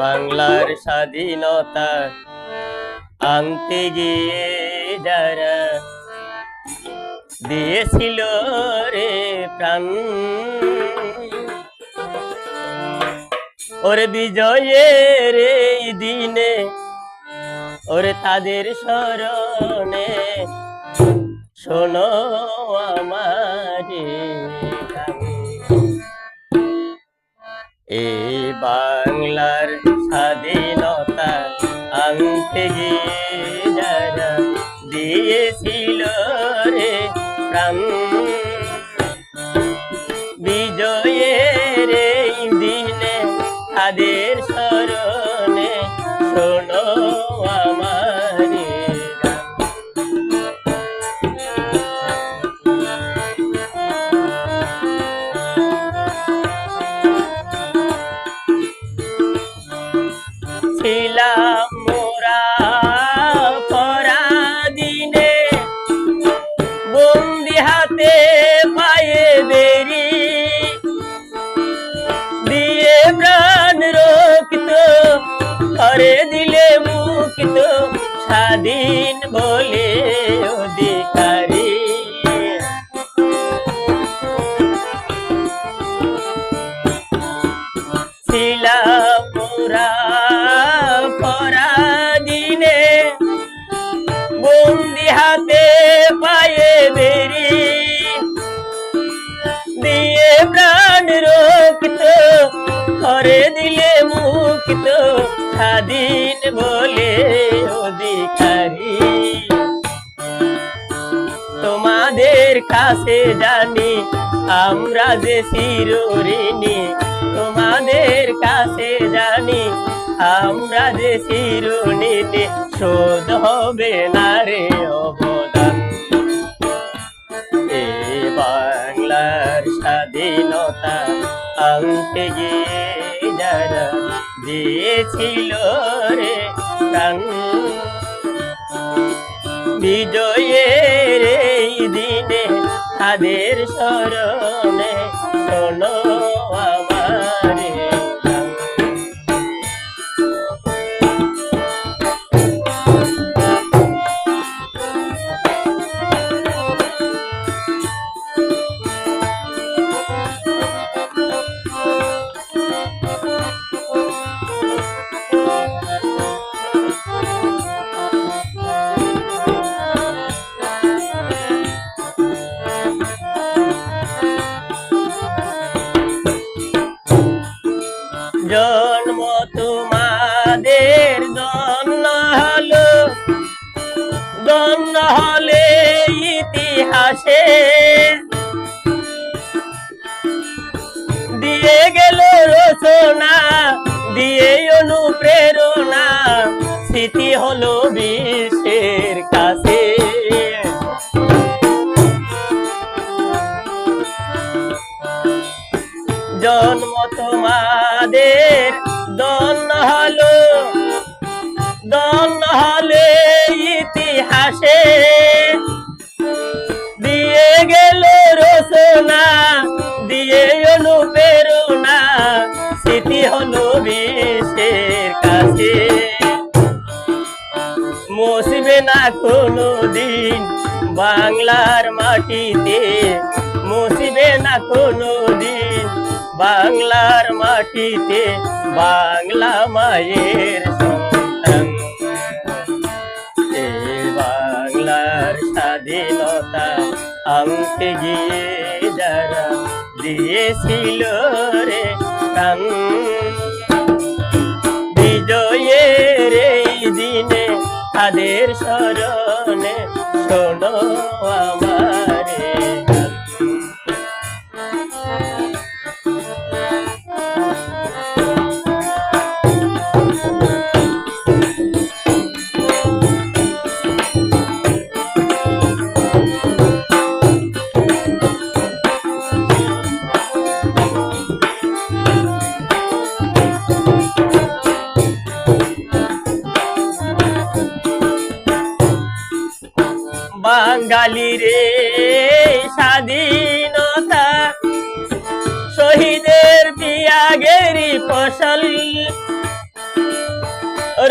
বাংলার স্বাধীনতা আনতে গিয়ে যারা দিয়েছিল রে প্রাণ। ওরে বিজয়ের এই দিনে, ওরে তাদের স্মরণে শোনো আমার। এই বাংলার স্বাধীনতা আনতে গিয়ে যারা দিয়েছিল রে প্রাণ। বিজয়ের করে দিলে মুক্ত, স্বাধীন বলে অধিকারী। ছিলাম মোরা পরাদিনে বন্দি হাতে পায়ে বেরি, দিয়ে প্রাণ রক্ষিত করে দিলে স্বাধীন বলে অধিকারী তোমাদের কাছে জানি, আমরা যে চিরঋণী তোমাদের কাছে জানি, আমরা যে চিরনীতি শোধ হবে না রে অবদান। এ বাংলার স্বাধীনতা আনতে গিয়ে যারা দিয়েছিল রে প্রাণ বিজয়ের দিনে তাদের স্মরণে শোনো দিয়ে গেল রচনা দিয়ে অনুপ্রেরণা। স্মৃতি হলো বিশ্বের কাছে। জন্ম তোমাদের কোনো দিন বাংলার মাটিতে মুসবে না কোনো দিন। বাংলার মাটিতে বাংলা মায়ের বাংলার স্বাধীনতা আনতে গিয়ে যারা দিয়েছিল রে প্রাণ। শোনো বাঙালি রে, স্বাধীনতা। শহীদের পিয়াগেরি ফসল।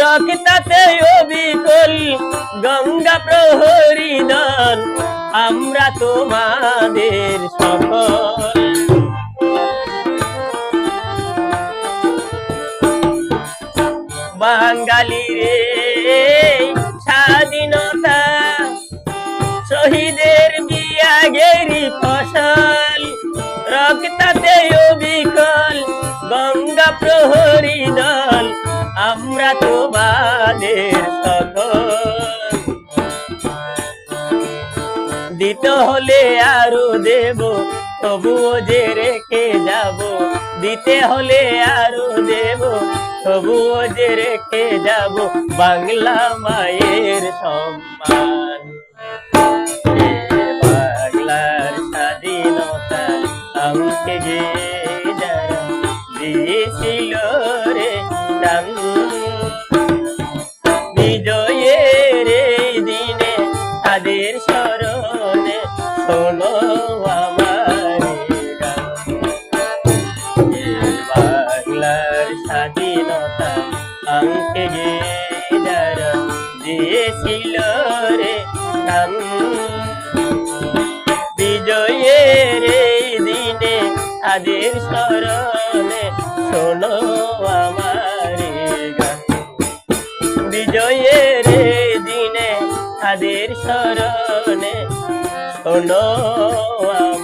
রক্তাতে অবিকল গঙ্গা প্রহরী দল, আমরা তোমাদের সকল। বাঙালি রে, স্বাধীনতা শহীদের বিয়াগেরি ফসল, রক্তাতে অবিকল, গঙ্গা প্রহরী দল, আমরা তোমাদের সকল। দিতে হলে আরও দেব, তবুও যে রেখে যাব। দিতে হলে আরও দেব, তবুও যে রেখে যাব। বাংলা মায়ের সম্মান। এ স্বাধীনতা আমাকে যে দিয়েছিল রে বিজয়ের দিনে তাদের স্মরণে শোনো আমার স্বাধীনতা আমাকে যে দিয়েছিল রে দান। বিজয়ের দিনে তাদের স্মরণে শোনো আমার গান বিজয়ের দিনে তাদের স্মরণে শোনো আমার